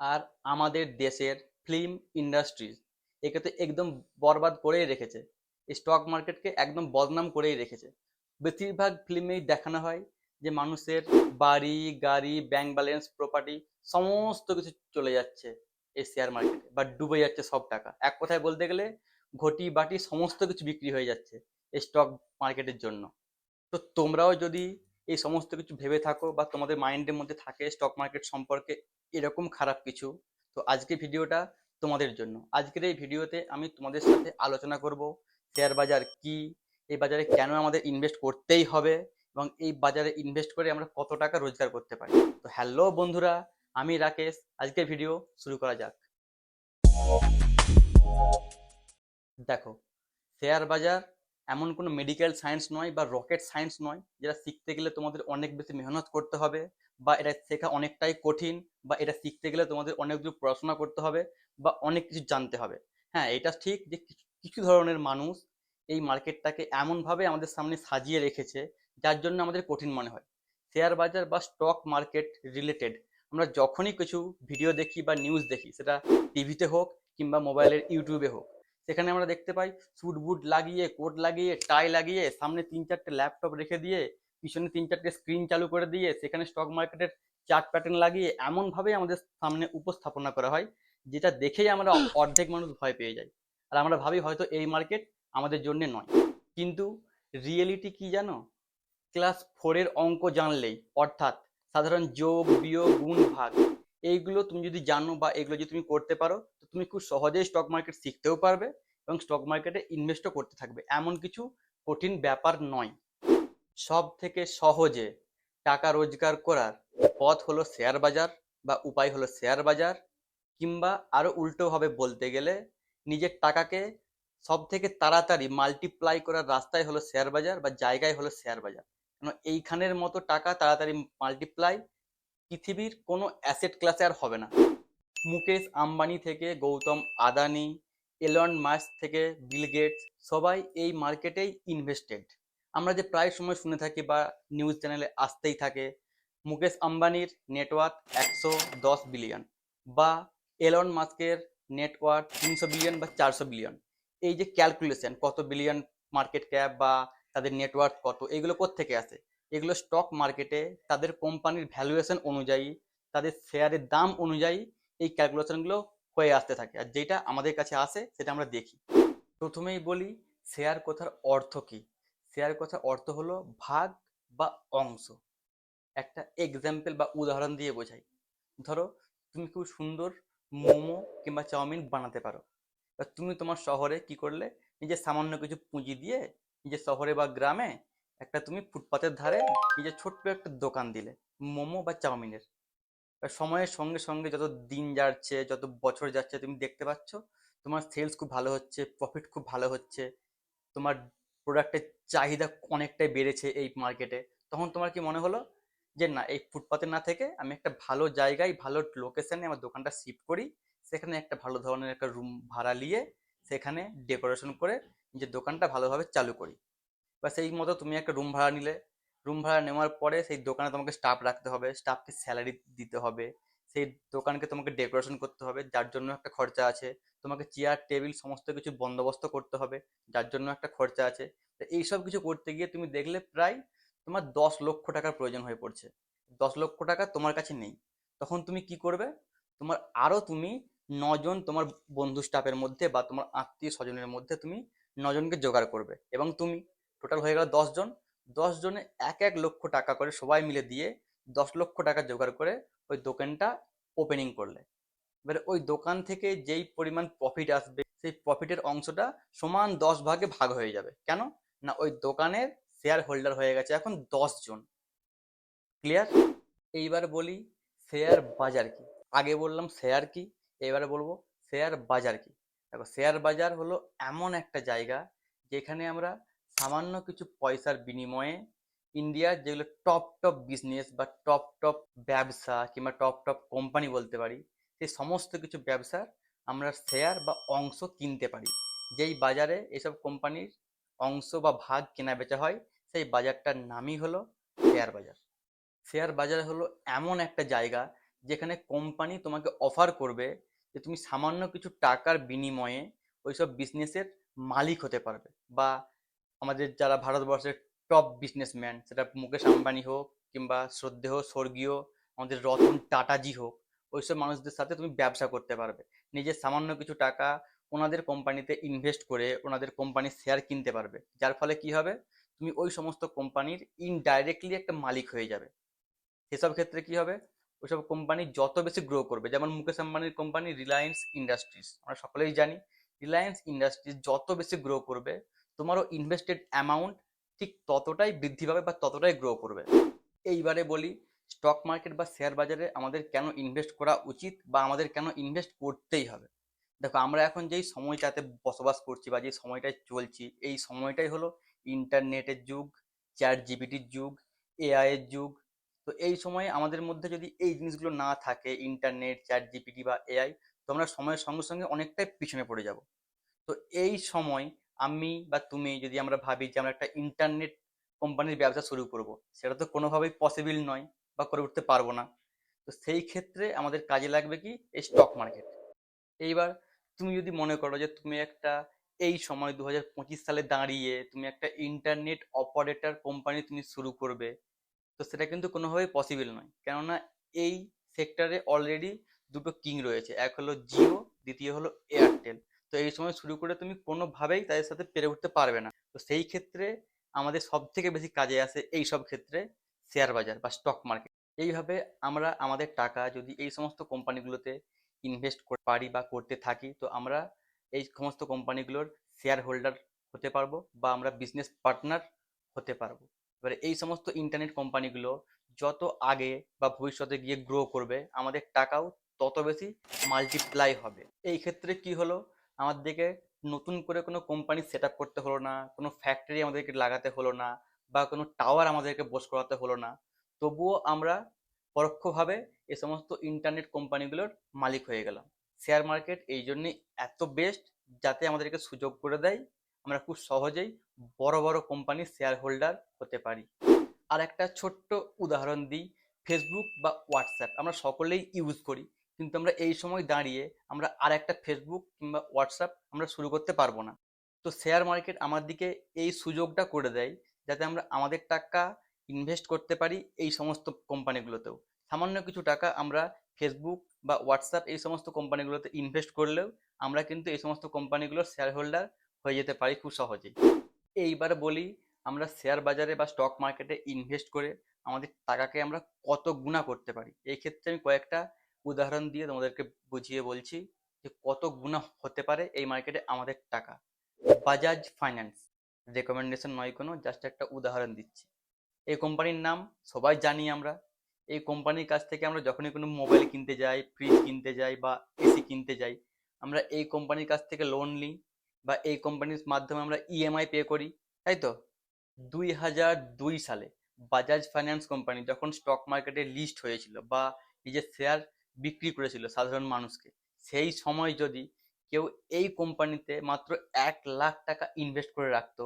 আর আমাদের দেশের film industries একে তো একদম বরবাদ করেই রেখেছে। স্টক মার্কেটকে একদম বদনাম করেই রেখেছে। বেশিরভাগ ফিল্মেই দেখানো হয় যে মানুষের বাড়ি, গাড়ি ব্যাংক ব্যালেন্স প্রপার্টি সমস্ত কিছু চলে যাচ্ছে এই শেয়ার মার্কেটে বা ডুবে যাচ্ছে সব টাকা। এক কথায় বলতে গেলে ঘটি বাটি সমস্ত কিছু বিক্রি হয়ে যাচ্ছে এই স্টক মার্কেটের জন্য। তো তোমরাও যদি এই সমস্ত কিছু ভেবে থাকো বা তোমাদের মাইন্ডের মধ্যে থাকে স্টক মার্কেট সম্পর্কে এরকম খারাপ কিছু। তো আজকে ভিডিওটা তোমাদের জন্য। আজকের এই ভিডিওতে আমি তোমাদের সাথে আলোচনা করব, শেয়ার বাজার কি, এই বাজারে কেন আমাদের ইনভেস্ট করতেই হবে এবং এই বাজারে ইনভেস্ট করে আমরা কত টাকা রোজগার করতে পারি। তো হ্যালো বন্ধুরা, আমি রাকেশ। আজকের ভিডিও শুরু করা যাক। দেখো, শেয়ার বাজার এমন কোনো মেডিকেল সায়েন্স নয় বা রকেট সায়েন্স নয় যেটা শিখতে গেলে তোমাদের অনেক বেশি মেহনত করতে হবে। বা এটা শেখা অনেকটাই কঠিন বা এটা শিখতে গেলে তোমাদের অনেক দূর পড়াশোনা করতে হবে বা অনেক কিছু জানতে হবে। হ্যাঁ এটা ঠিক যে কিছু- ধরনের মানুষ এই মার্কেটটাকে এমনভাবে আমাদের সামনে সাজিয়ে রেখেছে যার জন্য আমাদের কঠিন মনে হয়। শেয়ার বাজার বা স্টক মার্কেট রিলেটেড আমরা যখনই কিছু ভিডিও দেখি বা নিউজ দেখি, সেটা টিভিতে হোক কিংবা মোবাইলের ইউটিউবে হোক, সেখানে আমরা দেখতে পাই স্যুট বুট লাগিয়ে কোট লাগিয়ে টাই লাগিয়ে সামনে তিন চারটে ল্যাপটপ রেখে দিয়ে পিছনে তিন চারটে স্ক্রিন চালু করে দিয়ে সেখানে স্টক মার্কেটের চার্ট প্যাটার্ন লাগিয়ে এমনভাবে আমাদের সামনে উপস্থাপনা করা হয় যেটা দেখেই আমরা অর্ধেক মানুষ ভয় পেয়ে যাই। আর আমরা ভাবি হয়তো এই মার্কেট আমাদের জন্য নয়। কিন্তু রিয়েলিটি কি জানো? ক্লাস ফোরের অঙ্ক জানলেই অর্থাৎ সাধারণ যোগ বিয়োগ গুণ ভাগ এইগুলো তুমি যদি জানো বা এগুলো যদি তুমি করতে পারো তো তুমি খুব সহজেই স্টক মার্কেট শিখতেও পারবে এবং স্টক মার্কেটে ইনভেস্টও করতে থাকবে। এমন কিছু কঠিন ব্যাপার নয়। সব থেকে সহজে টাকা রোজগার করার পথ হলো শেয়ার বাজার বা উপায় হলো শেয়ার বাজার কিংবা আরও উল্টোভাবে বলতে গেলে নিজের টাকাকে সব থেকে তাড়াতাড়ি মাল্টিপ্লাই করার রাস্তায় হলো শেয়ার বাজার বা জায়গায় হলো শেয়ার বাজার। কেন এইখানের মতো টাকা তাড়াতাড়ি মাল্টিপ্লাই পৃথিবীর কোনো অ্যাসেট ক্লাসে আর হবে না। মুকেশ আম্বানি থেকে, গৌতম আদানি এলন মাস্ক থেকে বিল গেটস সবাই এই মার্কেটেই ইনভেস্টেড আমরা যে প্রায় সময় শুনে থাকি বা নিউজ চ্যানেলে আসতেই থাকে, মুকেশ আম্বানির নেটওয়ার্ক একশো দশ বিলিয়ন বা এলন মাস্কের নেটওয়ার্ক তিনশো বিলিয়ন বা চারশো বিলিয়ন এই যে ক্যালকুলেশন কত বিলিয়ন মার্কেট ক্যাপ বা তাদের নেটওয়ার্ক কত, এগুলো থেকে আসে? এগুলো স্টক মার্কেটে তাদের কোম্পানির ভ্যালুয়েশন অনুযায়ী, তাদের শেয়ারের দাম অনুযায়ী এই ক্যালকুলেশনগুলো হয়ে আসতে থাকে। আর যেটা আমাদের কাছে আসে, সেটা আমরা দেখি। প্রথমেই বলি শেয়ার কথার অর্থ কি? শেয়ার কথার অর্থ হলো ভাগ বা অংশ। একটা এক্সাম্পল বা উদাহরণ দিয়ে বোঝাই। ধরো, তুমি খুব সুন্দর মোমো কিংবা চাউমিন বানাতে পারো। তুমি তোমার শহরে কি করলে? নিজের সামান্য কিছু পুঁজি দিয়ে নিজের শহরে বা গ্রামে একটা তুমি ফুটপাতের ধারে নিজের ছোট্ট একটা দোকান দিলে, মোমো বা চাউমিনের। সময়ের সঙ্গে সঙ্গে যত দিন যাচ্ছে, যত বছর যাচ্ছে, তুমি দেখতে পাচ্ছ, তোমার সেলস খুব ভালো হচ্ছে প্রফিট খুব ভালো হচ্ছে, তোমার প্রোডাক্টের চাহিদা অনেকটাই বেড়েছে এই মার্কেটে তখন তোমার কি মনে হলো? যে না, এই ফুটপাতে না থেকে আমি একটা ভালো জায়গায়, ভালো লোকেশনে আমার দোকানটা শিফট করি, সেখানে একটা ভালো ধরনের একটা রুম ভাড়া নিয়ে সেখানে ডেকোরেশন করে নিজের দোকানটা ভালোভাবে চালু করি। বা সেই মতো তুমি একটা রুম ভাড়া নিলে। রুম ভাড়া নেওয়ার পরে সেই দোকানে তোমাকে স্টাফ রাখতে হবে স্টাফকে স্যালারি দিতে হবে সেই দোকানকে তোমাকে ডেকোরেশন করতে হবে, যার জন্য একটা খরচা আছে। তোমাকে চেয়ার টেবিল সমস্ত কিছু বন্দোবস্ত করতে হবে, যার জন্য একটা খরচা আছে। তো এইসব কিছু করতে গিয়ে তুমি দেখলে প্রায় তোমার দশ লক্ষ টাকার প্রয়োজন হয়ে পড়ছে। দশ লক্ষ টাকা তোমার কাছে নেই। তখন তুমি কি করবে? তোমার আরও তুমি নজন তোমার বন্ধু স্টাফের মধ্যে বা তোমার আত্মীয় স্বজনের মধ্যে তুমি নজনকে জোগাড় করবে এবং তুমি টোটাল হয়ে গেল দশজন দশ জনে এক এক লক্ষ টাকা করে সবাই মিলে দিয়ে দশ লক্ষ টাকা জোগাড় করে ওই দোকানটা ওপেনিং করলে। এবারে ওই দোকান থেকে যেই পরিমাণ প্রফিট আসবে, সেই প্রফিটের অংশটা সমান দশ ভাগে ভাগ হয়ে যাবে। কেন? না, ওই দোকানের শেয়ার হোল্ডার হয়ে গেছে এখন দশ জন। ক্লিয়ার এইবার বলি শেয়ার বাজার কি? আগে বললাম শেয়ার কি, এবারে বলব শেয়ার বাজার কি? দেখো শেয়ার বাজার হলো এমন একটা জায়গা যেখানে আমরা সামান্য কিছু পয়সার বিনিময়ে ইন্ডিয়ার যেগুলো টপ টপ বিজনেস বা টপ টপ ব্যবসা কিংবা টপ টপ কোম্পানি বলতে পারি সেই সমস্ত কিছু ব্যবসার আমরা শেয়ার বা অংশ কিনতে পারি। যেই বাজারে এসব কোম্পানির অংশ বা ভাগ কেনা বেচা হয়, সেই বাজারটার নামই হলো শেয়ার বাজার। শেয়ার বাজার হলো এমন একটা জায়গা যেখানে কোম্পানি তোমাকে অফার করবে যে তুমি সামান্য কিছু টাকার বিনিময়ে ওইসব বিজনেসের মালিক হতে পারবে বা আমাদের যারা ভারতবর্ষের টপ বিজনেসম্যান সেটা মুকেশ আম্বানি হোক কিংবা শ্রদ্ধেয়, স্বর্গীয়, আমাদের রতন টাটাজি হোক, ওইসব মানুষদের সাথে তুমি ব্যবসা করতে পারবে। নিজের সামান্য কিছু টাকা ওনাদের কোম্পানিতে ইনভেস্ট করে ওনাদের কোম্পানির শেয়ার কিনতে পারবে। যার ফলে কি হবে? তুমি ওই সমস্ত কোম্পানির ইনডাইরেক্টলি একটা মালিক হয়ে যাবে। সেসব ক্ষেত্রে কি হবে? ওইসব কোম্পানি যত বেশি গ্রো করবে, যেমন মুকেশ আম্বানির কোম্পানি রিলায়েন্স ইন্ডাস্ট্রিজ আমরা সকলেই জানি রিলায়েন্স ইন্ডাস্ট্রিজ যত বেশি গ্রো করবে, তোমারও ইনভেস্টেড অ্যামাউন্ট ঠিক ততটাই বৃদ্ধি পাবে বা ততটাই গ্রো করবে। এইবারে বলি স্টক মার্কেট বা শেয়ার বাজারে আমাদের কেন ইনভেস্ট করা উচিত বা আমাদের কেন ইনভেস্ট করতেই হবে? দেখো, আমরা এখন যেই সময়টাতে বসবাস করছি বা যে সময়টায় চলছি, এই সময়টাই হলো ইন্টারনেটের যুগ চ্যাট জিপিটির যুগ এআইয়ের যুগ। তো এই সময়ে আমাদের মধ্যে যদি এই জিনিসগুলো না থাকে ইন্টারনেট চ্যাট জিপিটি বা এআই তো আমরা সময়ের সঙ্গে সঙ্গে অনেকটাই পিছনে পড়ে যাব। তো এই সময় আমি বা তুমি যদি আমরা ভাবি যে আমরা একটা ইন্টারনেট কোম্পানির ব্যবসা শুরু করব, সেটা তো কোনোভাবেই পসিবল নয় বা করে উঠতে পারব না। তো সেই ক্ষেত্রে আমাদের কাজে লাগবে কি? এই স্টক মার্কেট এইবার তুমি যদি মনে করো যে তুমি একটা এই সময় দু হাজার পঁচিশ সালে দাঁড়িয়ে তুমি একটা ইন্টারনেট অপারেটর কোম্পানি তুমি শুরু করবে, তো সেটা কিন্তু কোনোভাবেই পসিবল নয়। কেননা এই সেক্টরে অলরেডি দুটো কিং রয়েছে, এক হলো জিও দ্বিতীয় হলো এয়ারটেল তো এই সময় শুরু করে তুমি কোনোভাবেই তাদের সাথে পেরে উঠতে পারবে না। তো সেই ক্ষেত্রে আমাদের সব থেকে বেশি কাজে আসে এই সব ক্ষেত্রে শেয়ার বাজার বা স্টক মার্কেট এইভাবে আমরা আমাদের টাকা যদি এই সমস্ত কোম্পানিগুলোতে ইনভেস্ট করতে পারি বা করতে থাকি, তো আমরা এই সমস্ত কোম্পানিগুলোর শেয়ার হোল্ডার হতে পারব বা আমরা বিজনেস পার্টনার হতে পারব। এবারে এই সমস্ত ইন্টারনেট কোম্পানিগুলো যত আগে বা ভবিষ্যতে গিয়ে গ্রো করবে, আমাদের টাকাও তত বেশি মাল্টিপ্লাই হবে। এই ক্ষেত্রে কি হলো? আমাদেরকে নতুন করে কোনো কোম্পানি সেট করতে হলো না, কোনো ফ্যাক্টরি আমাদেরকে লাগাতে হলো না বা কোনো টাওয়ার আমাদেরকে বস করাতে হলো না। তবুও আমরা পরোক্ষভাবে এ সমস্ত ইন্টারনেট কোম্পানিগুলোর মালিক হয়ে গেলাম। শেয়ার মার্কেট এই জন্যে এত বেস্ট যাতে আমাদেরকে সুযোগ করে দেয়, আমরা খুব সহজেই বড় বড় কোম্পানির শেয়ার হোল্ডার হতে পারি। আর একটা ছোট্ট উদাহরণ দিই ফেসবুক বা হোয়াটসঅ্যাপ আমরা সকলেই ইউজ করি। কিন্তু আমরা এই সময় দাঁড়িয়ে আমরা আর একটা ফেসবুক কিংবা হোয়াটসঅ্যাপ আমরা শুরু করতে পারব না। তো শেয়ার মার্কেট আমার দিকে এই সুযোগটা করে দেয় যাতে আমরা আমাদের টাকা ইনভেস্ট করতে পারি এই সমস্ত কোম্পানিগুলোতেও সামান্য কিছু টাকা আমরা ফেসবুক বা হোয়াটসঅ্যাপ এই সমস্ত কোম্পানিগুলোতে ইনভেস্ট করলেও আমরা কিন্তু এই সমস্ত কোম্পানিগুলোর শেয়ার হোল্ডার হয়ে যেতে পারি খুব সহজেই। এইবার বলি, আমরা শেয়ার বাজারে বা স্টক মার্কেটে ইনভেস্ট করে আমাদের টাকাকে আমরা কত গুণা করতে পারি? এই ক্ষেত্রে আমি কয়েকটা উদাহরণ দিয়ে তোমাদেরকে বুঝিয়ে বলছি যে কত গুণা হতে পারে এই মার্কেটে আমাদের টাকা। বাজাজ ফাইন্যান্স রেকমেন্ডেশন নয় কোনো জাস্ট একটা উদাহরণ দিচ্ছি। এই কোম্পানির নাম সবাই জানি আমরা। এই কোম্পানির কাছ থেকে আমরা যখনই কোনো মোবাইল কিনতে যাই ফ্রিজ কিনতে যাই বা এসি কিনতে যাই, আমরা এই কোম্পানির কাছ থেকে লোন নিই বা এই কোম্পানির মাধ্যমে আমরা ইএমআই পে করি, তাই তো? দুই হাজার দুই সালে বাজাজ ফাইন্যান্স কোম্পানি যখন স্টক মার্কেটে লিস্ট হয়েছিল বা নিজের শেয়ার বিক্রি করেছিল সাধারণ মানুষকে। সেই সময় যদি কেউ এই কোম্পানিতে মাত্র এক লাখ টাকা ইনভেস্ট করে রাখতো,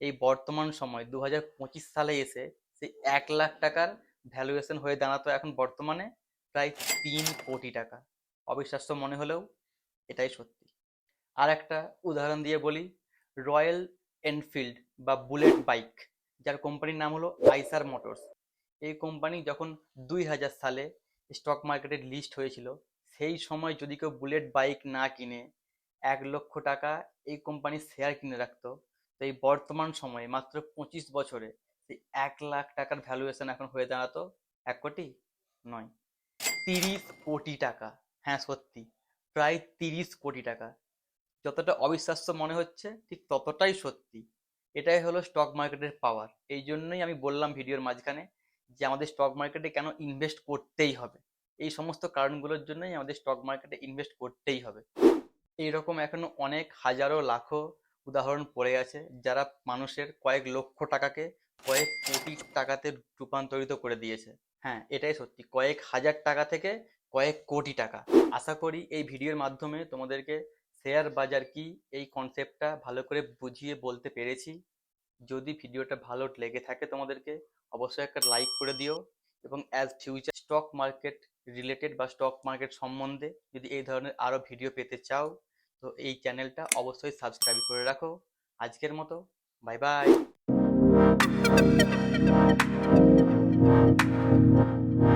এই বর্তমান সময় দু হাজার পঁচিশ সালে এসে সেই এক লাখ টাকার ভ্যালুয়েশন হয়ে দাঁড়াতো এখন বর্তমানে প্রায় তিন কোটি টাকা। অবিশ্বাস্য মনে হলেও এটাই সত্যি। আর একটা উদাহরণ দিয়ে বলি, রয়্যাল এনফিল্ড বা বুলেট বাইক, যার কোম্পানির নাম হলো আইসার মোটরস। এই কোম্পানি যখন দুই হাজার সালে স্টক মার্কেটে লিস্ট হয়েছিল, সেই সময় যদি কেউ বুলেট বাইক না কিনে, এক লক্ষ টাকা এই কোম্পানির শেয়ার কিনে রাখতো, তো এই বর্তমান সময়ে মাত্র পঁচিশ বছরে সেই এক লাখ টাকার ভ্যালুয়েশন এখন হয়ে দাঁড়াতো এক কোটি নয়, তিরিশ কোটি টাকা হ্যাঁ সত্যি, প্রায় তিরিশ কোটি টাকা, যতটা অবিশ্বাস্য মনে হচ্ছে ঠিক ততটাই সত্যি, এটাই হলো স্টক মার্কেটের পাওয়ার এই জন্যই আমি বললাম ভিডিওর মাঝখানে যে আমাদের স্টক মার্কেটে কেন ইনভেস্ট করতেই হবে। এই সমস্ত কারণগুলোর জন্যই আমাদের স্টক মার্কেটে ইনভেস্ট করতেই হবে। এইরকম এখনও অনেক হাজারো, লাখো উদাহরণ পড়ে আছে যারা মানুষের কয়েক লক্ষ টাকাকে কয়েক কোটি টাকাতে রূপান্তরিত করে দিয়েছে। হ্যাঁ এটাই সত্যি। কয়েক হাজার টাকা থেকে কয়েক কোটি টাকা। আশা করি এই ভিডিওর মাধ্যমে তোমাদেরকে শেয়ার বাজার কি এই কনসেপ্টটা ভালো করে বুঝিয়ে বলতে পেরেছি। যদি ভিডিওটা ভালো লেগে থাকে তোমাদেরকে, অবশ্যই একটা লাইক করে দিও এবং as future stock market related বা স্টক মার্কেট সম্বন্ধে যদি এই ধরনের আরও ভিডিও পেতে চাও, তো এই চ্যানেলটা অবশ্যই সাবস্ক্রাইব করে রাখো। আজকের মতো বাই বাই